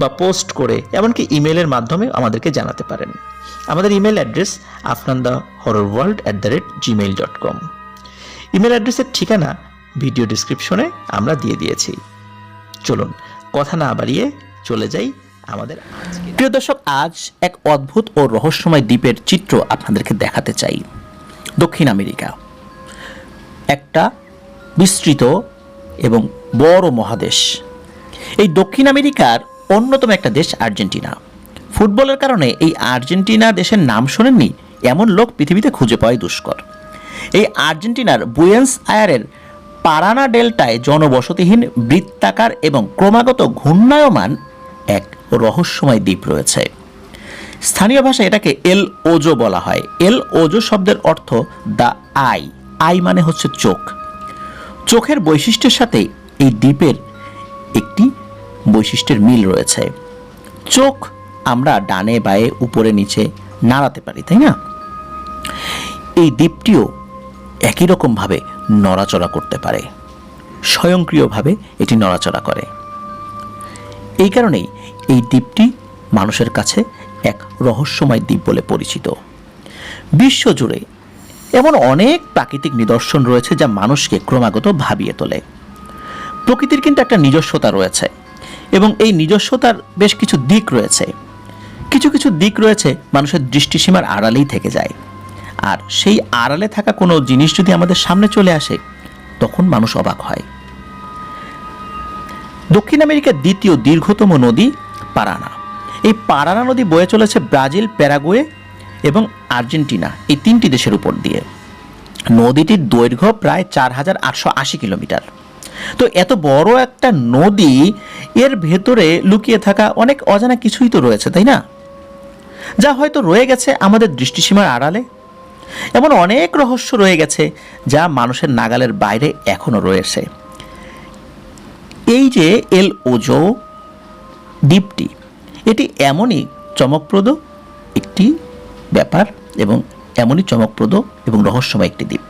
বা পোস্ট করে, এমনকি ইমেলের মাধ্যমে আমাদেরকে জানাতে পারেন। আমাদের email address Afnan the horror world at the rate Gmail dot com email অ্যাড্রেসের ঠিকানা ভিডিও ডিসক্রিপশনে আমরা দিয়ে দিয়েছি। চলুন, কথা না বাড়িয়ে চলে যাই আমাদের প্রিয় দর্শক, আজ এক অদ্ভুত ও রহস্যময় দ্বীপের চিত্র আপনাদেরকে দেখাতে চাই। দক্ষিণ আমেরিকা। একটা বিস্তৃত এবং বড় মহাদেশ। এই দক্ষিণ আমেরিকার অন্যতম একটা দেশ আর্জেন্টিনা। ফুটবলের কারণে এই আর্জেন্টিনা দেশের নাম শোনেননি, এমন লোক পৃথিবীতে খুঁজে পাওয়াই দুষ্কর। এই আর্জেন্টিনার বুয়েন্স আয়ারের পারানা ডেল্টায় জনবসতিহীন বৃত্তাকার এবং ক্রমাগত ঘূর্ণায়মান এক রহস্যময় দ্বীপ রয়েছে। স্থানীয় ভাষায় এটাকে এল ওজো বলা হয়। এল ওজো শব্দের অর্থ দ্য আই আই মানে হচ্ছে চোখ। চোখের বৈশিষ্ট্যের সাথে এই দ্বীপের একটি বৈশিষ্ট্যের মিল রয়েছে। চোখ আমরা ডানে বায়ে উপরে নিচে নাড়াতে পারি, তাই না? এই দ্বীপটিও একই রকমভাবে নড়াচড়া করতে পারে। স্বয়ংক্রিয়ভাবে এটি নড়াচড়া করে। এই কারণেই এই দ্বীপটি মানুষের কাছে এক রহস্যময় দ্বীপ বলে পরিচিত। বিশ্বজুড়ে এমন অনেক প্রাকৃতিক নিদর্শন রয়েছে যা মানুষকে ক্রমাগত ভাবিয়ে তোলে। প্রকৃতির কিন্তু একটা নিজস্বতা রয়েছে। এবং এই নিজস্বতার বেশ কিছু দিক রয়েছে। কিছু কিছু দিক রয়েছে মানুষের দৃষ্টিসীমার আড়ালেই থেকে যায়। আর সেই আড়ালে থাকা কোনো জিনিস যদি আমাদের সামনে চলে আসে, তখন মানুষ অবাক হয়। দক্ষিণ আমেরিকার দ্বিতীয় দীর্ঘতম নদী পারানা। এই পারানা নদী বয়ে চলেছে ব্রাজিল, প্যারাগুয়ে এবং আর্জেন্টিনা, এই তিনটি দেশের উপর দিয়ে। নদীটির দৈর্ঘ্য প্রায় চার হাজার আটশো আশি কিলোমিটার। তো এত বড় একটা নদী, এর ভেতরে লুকিয়ে থাকা অনেক অজানা কিছুই তো রয়েছে, তাই না? যা হয়তো রয়ে গেছে আমাদের দৃষ্টিসীমার আড়ালে। এমন অনেক রহস্য রয়ে গেছে যা মানুষের নাগালের বাইরে এখনও রয়েছে। এই যে এল ওজো দ্বীপটি, এটি এমনই চমকপ্রদ একটি ব্যাপার এবং এমনই চমকপ্রদ এবং রহস্যময় একটি দ্বীপ।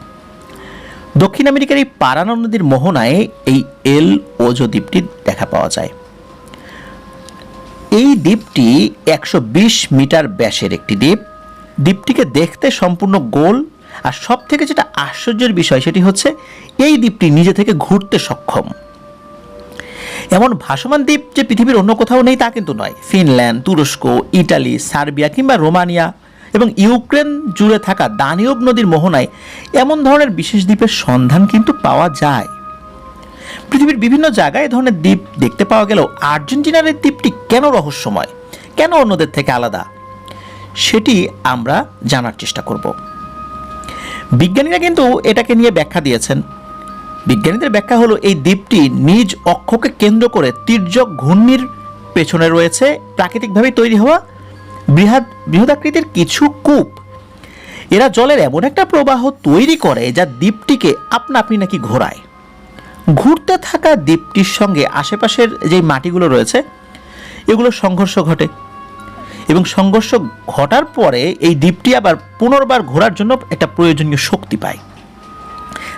দক্ষিণ আমেরিকার এই পারানা নদীর মোহনায় এই এল ওজো দ্বীপটি দেখা পাওয়া যায়। এই দ্বীপটি একশো বিশ মিটার ব্যাসের একটি দ্বীপ। দ্বীপটিকে দেখতে সম্পূর্ণ গোল আর সব থেকে যেটা আশ্চর্যের বিষয় সেটি হচ্ছে এই দ্বীপটি নিজে থেকে ঘুরতে সক্ষম। এমন ভাসমান দ্বীপ যে পৃথিবীর অন্য কোথাও নেই তা কিন্তু নয়। ফিনল্যান্ড, তুরস্ক, ইটালি, সার্বিয়া কিংবা রোমানিয়া এবং ইউক্রেন জুড়ে থাকা দানিয়ব নদীর মোহনায় এমন ধরনের বিশেষ দ্বীপের সন্ধান কিন্তু পাওয়া যায়। পৃথিবীর বিভিন্ন জায়গায় এ ধরনের দ্বীপ দেখতে পাওয়া গেলেও আর্জেন্টিনার এই দ্বীপটি কেন রহস্যময়? কেন অন্যদের থেকে আলাদা? সেটি আমরা জানার চেষ্টা করব। বিজ্ঞানীরা কিন্তু এটাকে নিয়ে ব্যাখ্যা দিয়েছেন। বিজ্ঞানীদের ব্যাখ্যা হলো এই দ্বীপটি নিজ অক্ষকে কেন্দ্র করে তির্যক ঘূর্ণির পেছনে রয়েছে প্রাকৃতিকভাবে তৈরি হওয়া বৃহৎ বৃহদাকৃতির কিছু কূপ। এরা জলের এমন একটা প্রবাহ তৈরি করে যা দ্বীপটিকে আপনা আপনি নাকি ঘোরায়। ঘুরতে থাকা দ্বীপটির সঙ্গে আশেপাশের যে মাটিগুলো রয়েছে, এগুলো সংঘর্ষ ঘটে। এবং সংঘর্ষ ঘটার পরে এই দ্বীপটি আবার পুনর্বার ঘোরার জন্য একটা প্রয়োজনীয় শক্তি পায়।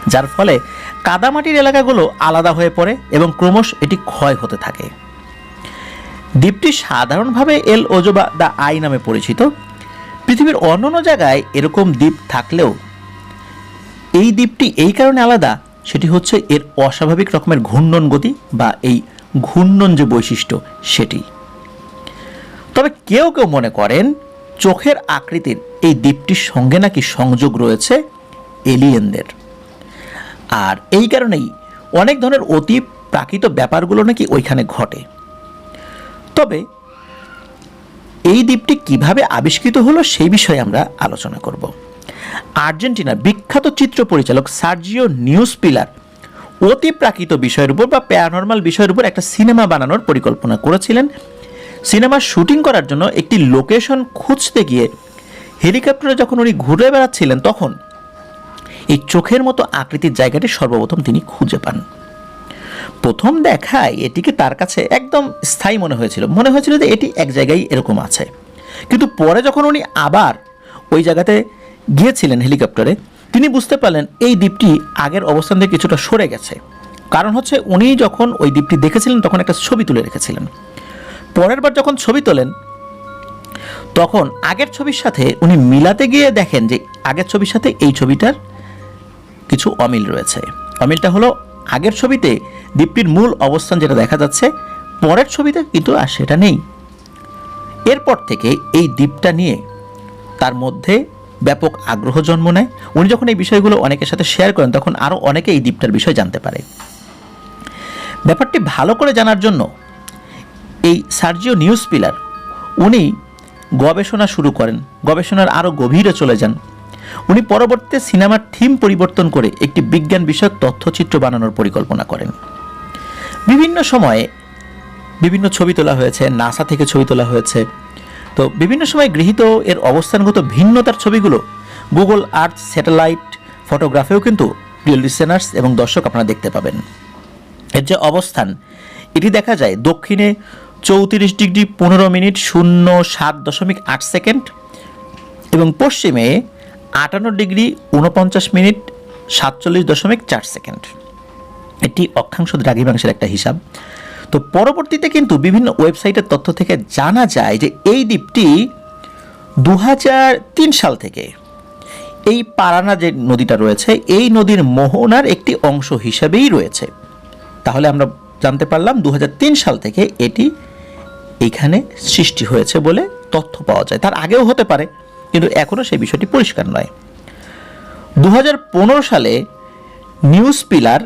যার ফলে কাদামাটির এলাকাগুলো আলাদা হয়ে পড়ে এবং ক্রমশ এটি ক্ষয় হতে থাকে। দ্বীপটি সাধারণভাবে এল ওজো বা দ্য আই নামে পরিচিত। পৃথিবীর অন্যান্য জায়গায় এরকম দ্বীপ থাকলেও এই দ্বীপটি এই কারণে আলাদা, সেটি হচ্ছে এর অস্বাভাবিক রকমের ঘূর্ণন গতি বা এই ঘূর্ণন যে বৈশিষ্ট্য সেটি। তবে কেউ কেউ মনে করেন চোখের আকৃতির এই দ্বীপটির সঙ্গে নাকি সংযোগ রয়েছে এলিয়েনদের। আর এই কারণেই অনেক ধরনের অতি প্রাকৃত ব্যাপারগুলো নাকি ওইখানে ঘটে। তবে এই দ্বীপটি কীভাবে আবিষ্কৃত হলো সেই বিষয়ে আমরা আলোচনা করব। আর্জেন্টিনার বিখ্যাত চিত্র পরিচালক সার্জিও নিউজ পিলার অতি প্রাকৃত বিষয়ের উপর বা প্যারানর্মাল বিষয়ের উপর একটা সিনেমা বানানোর পরিকল্পনা করেছিলেন। সিনেমার শুটিং করার জন্য একটি লোকেশন খুঁজতে গিয়ে হেলিকপ্টারে যখন উনি ঘুরে বেড়াচ্ছিলেন, তখন এই চোখের মতো আকৃতির জায়গাটি সর্বপ্রথম তিনি খুঁজে পান। প্রথম দেখায় এটিকে তার কাছে একদম স্থায়ী মনে হয়েছিল। মনে হয়েছিল যে এটি এক জায়গায় এরকম আছে। কিন্তু পরে যখন উনি আবার ওই জায়গাতে গিয়েছিলেন হেলিকপ্টারে, তিনি বুঝতে পারলেন এই দ্বীপটি আগের অবস্থান থেকে কিছুটা সরে গেছে। কারণ হচ্ছে উনি যখন ওই দ্বীপটি দেখেছিলেন, তখন একটা ছবি তুলে রেখেছিলেন। পরের বার যখন ছবি তোলেন, তখন আগের ছবির সাথে উনি মিলাতে গিয়ে দেখেন যে আগের ছবির সাথে এই ছবিটার কিছু অমিল রয়েছে। অমিলটা হলো আগের ছবিতে দ্বীপটির মূল অবস্থান যেটা দেখা যাচ্ছে, পরের ছবিতে কিন্তু আর সেটা নেই। এরপর থেকে এই দ্বীপটা নিয়ে তার মধ্যে ব্যাপক আগ্রহ জন্ম নেয়। উনি যখন এই বিষয়গুলো অনেকের সাথে শেয়ার করেন, তখন আরও অনেকে এই দ্বীপটার বিষয় জানতে পারে। ব্যাপারটি ভালো করে জানার জন্য এই সার্জিও নিউজ পিলার, উনি গবেষণা শুরু করেন, গবেষণার আরও গভীরে চলে যান। উনি পরবর্তীতে সিনেমার থিম পরিবর্তন করে একটি বিজ্ঞান বিষয়ক তথ্যচিত্র বানানোর পরিকল্পনা করেন। বিভিন্ন সময়ে বিভিন্ন ছবি তোলা হয়েছে, নাসা থেকে ছবি তোলা হয়েছে। তো বিভিন্ন সময় গৃহীত এর অবস্থানগত ভিন্নতার ছবিগুলো গুগল আর্থ স্যাটেলাইট ফটোগ্রাফেও কিন্তু প্রিয় লিসেনার্স এবং দর্শক আপনারা দেখতে পাবেন। এর যে অবস্থান, এটি দেখা যায় দক্ষিণে চৌত্রিশ ডিগ্রি পনেরো মিনিট শূন্য সাত দশমিক আট সেকেন্ড এবং পশ্চিমে আটান্ন ডিগ্রি উনপঞ্চাশ মিনিট সাতচল্লিশ দশমিক চার সেকেন্ড। এটি অক্ষাংশ দ্রাঘিমাংশের একটা হিসাব। তো পরবর্তীতে কিন্তু বিভিন্ন ওয়েবসাইটের তথ্য থেকে জানা যায় যে এই দ্বীপটি দু হাজার তিন সাল থেকে এই পারানা যে নদীটা রয়েছে, এই নদীর মোহনার একটি অংশ হিসাবেই রয়েছে। তাহলে আমরা জানতে পারলাম দু হাজার তিন সাল থেকে এটি এখানে সৃষ্টি হয়েছে বলে তথ্য পাওয়া যায়। তার আগেও হতে পারে, কিন্তু এখনও সেই বিষয়টি পরিষ্কার নয়। দু সালে নিউজ পিলার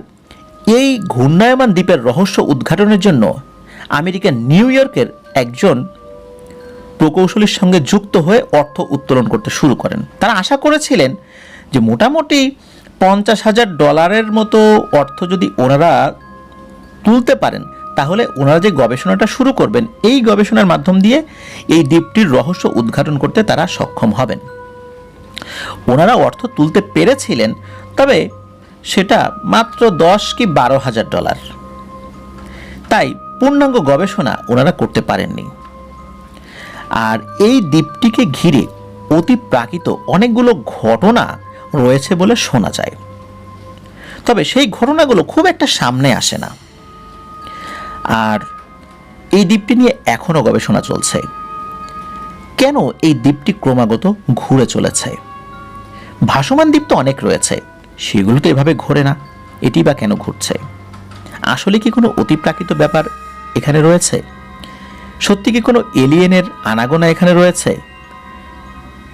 এই ঘূর্ণায়মান দ্বীপের রহস্য উদ্ঘাটনের জন্য আমেরিকার নিউ ইয়র্কের একজন প্রকৌশলীর সঙ্গে যুক্ত হয়ে অর্থ উত্তোলন করতে শুরু করেন। তারা আশা করেছিলেন যে মোটামুটি পঞ্চাশ হাজার ডলারের মতো অর্থ যদি ওনারা তুলতে পারেন, তাহলে ওনারা যে গবেষণাটা শুরু করবেন, এই গবেষণার মাধ্যম দিয়ে এই দ্বীপটির রহস্য উদ্ঘাটন করতে তারা সক্ষম হবেন। ওনারা অর্থ তুলতে পেরেছিলেন, তবে সেটা মাত্র দশ কি বারো হাজার ডলার। তাই পূর্ণাঙ্গ গবেষণা ওনারা করতে পারেননি। আর এই দ্বীপটিকে ঘিরে অতি প্রাকৃত অনেকগুলো ঘটনা রয়েছে বলে শোনা যায়। তবে সেই ঘটনাগুলো খুব একটা সামনে আসে না। আর এই দ্বীপটি নিয়ে এখনও গবেষণা চলছে। কেন এই দ্বীপটি ক্রমাগত ঘুরে চলেছে? ভাসমান দ্বীপ তো অনেক রয়েছে। সেগুলো তো এভাবে ঘোরে না। এটি বা কেন ঘুরছে? আসলে কি কোনো অতিপ্রাকৃত ব্যাপার এখানে রয়েছে? সত্যি কি কোনো এলিয়েনের আনাগোনা এখানে রয়েছে?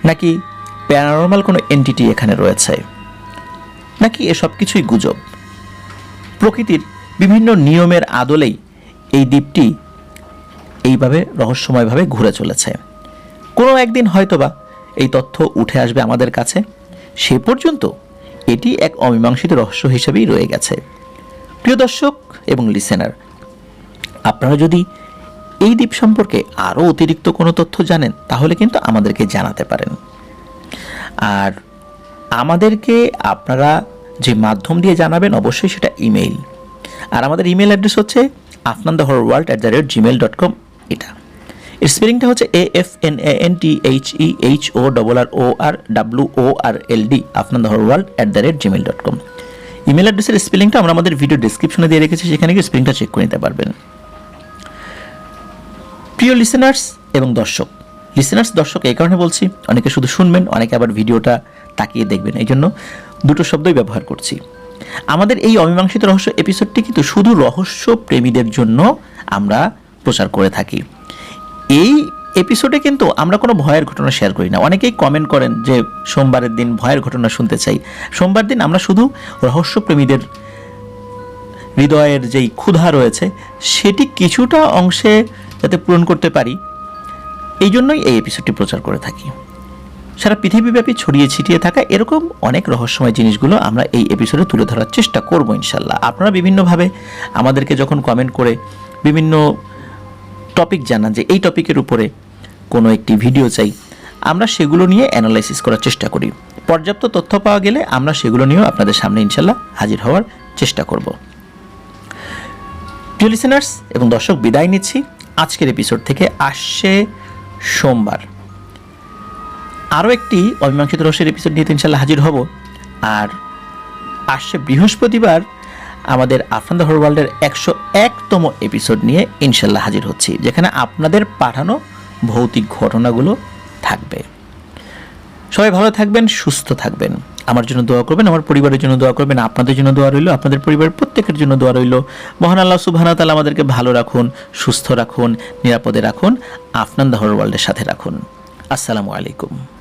নাকি প্যারানর্মাল কোনো এন্টিটি এখানে রয়েছে? নাকি এসব কিছুই গুজব? প্রকৃতির বিভিন্ন নিয়মের আদলেই এই দ্বীপটি এইভাবে রহস্যময়ভাবে ঘুরে চলেছে। কোনো একদিন হয়তোবা এই তথ্য উঠে আসবে আমাদের কাছে। সে পর্যন্ত এটি এক অমীমাংসিত রহস্য হিসেবেই রয়ে গেছে। প্রিয় দর্শক এবং লিসেনার আপনারা যদি এই দ্বীপ সম্পর্কে আরও অতিরিক্ত কোনো তথ্য জানেন, তাহলে কিন্তু আমাদেরকে জানাতে পারেন। আর আমাদেরকে আপনারা যে মাধ্যম দিয়ে জানাবেন, অবশ্যই সেটা ইমেইল আর আমাদের ইমেল অ্যাড্রেস হচ্ছে Afnan the horror world at the rate Gmail dot com এটা। এর স্পেলিংটা হচ্ছে A F N A N T H E H O double R O R W O R L D Afnan horror world at the rate Gmail dot com email অ্যাড্রেসের স্পেলিংটা আমরা আমাদের video ডিসক্রিপশনে দিয়ে রেখেছি, সেখানে গিয়ে স্পেলিংটা চেক করে নিতে পারবেন। প্রিয় লিসেনার্স এবং দর্শক লিসেনার্স দর্শক, এই কারণে বলছি, অনেকে শুধু শুনবেন, অনেকে আবার ভিডিওটা তাকিয়ে দেখবেন এই জন্য দুটো শব্দই ব্যবহার করছি। আমাদের এই অমীমাংসিত রহস্য এপিসোডটি কিন্তু শুধু রহস্য প্রেমীদের জন্য আমরা প্রচার করে থাকি। এই এপিসোডে কিন্তু আমরা কোনো ভয়ের ঘটনা শেয়ার করি না। অনেকেই কমেন্ট করেন যে সোমবারের দিন ভয়ের ঘটনা শুনতে চাই। সোমবার দিন আমরা শুধু রহস্যপ্রেমীদের হৃদয়ের যেই ক্ষুধা রয়েছে, সেটি কিছুটা অংশে যাতে পূরণ করতে পারি, এই জন্যই এই এপিসোডটি প্রচার করে থাকি। সারা পৃথিবীব্যাপী ছড়িয়ে ছিটিয়ে থাকা এরকম অনেক রহস্যময় জিনিসগুলো আমরা এই এপিসোডে তুলে ধরার চেষ্টা করব ইনশাল্লাহ। আপনারা বিভিন্নভাবে আমাদেরকে যখন কমেন্ট করে বিভিন্ন টপিক জানান যে এই টপিকের উপরে কোনো একটি ভিডিও চাই। আমরা সেগুলো নিয়ে অ্যানালাইসিস করার চেষ্টা করি। পর্যাপ্ত তথ্য পাওয়া গেলে আমরা সেগুলো নিয়েও আপনাদের সামনে ইনশাল্লাহ হাজির হওয়ার চেষ্টা করব। প্রিয় লিসেনার্স এবং দর্শক, বিদায় নিচ্ছি। আজকের এপিসোড থেকে আসছে সোমবার। আরও একটি অমীমাংসিত রহস্যের এপিসোড নিয়ে ইনশাল্লাহ হাজির হব। আর আসছে বৃহস্পতিবার আমাদের আফান্দা হর ওয়ার্ল্ডের একশো একতম এপিসোড নিয়ে ইনশাল্লাহ হাজির হচ্ছি, যেখানে আপনাদের পাঠানো ভৌতিক ঘটনাগুলো থাকবে। সবাই ভালো থাকবেন, সুস্থ থাকবেন। আমার জন্য দোয়া করবেন, আমার পরিবারের জন্য দোয়া করবেন, আপনাদের জন্য দোয়া রইল, আপনাদের পরিবারের প্রত্যেকের জন্য দোয়া রইল। মহান আল্লাহ সুবহানাহু তাআলা আমাদেরকে ভালো রাখুন, সুস্থ রাখুন, নিরাপদে রাখুন আফনান দাহর ওয়ার্ল্ডের সাথে রাখুন। আসসালামু আলাইকুম।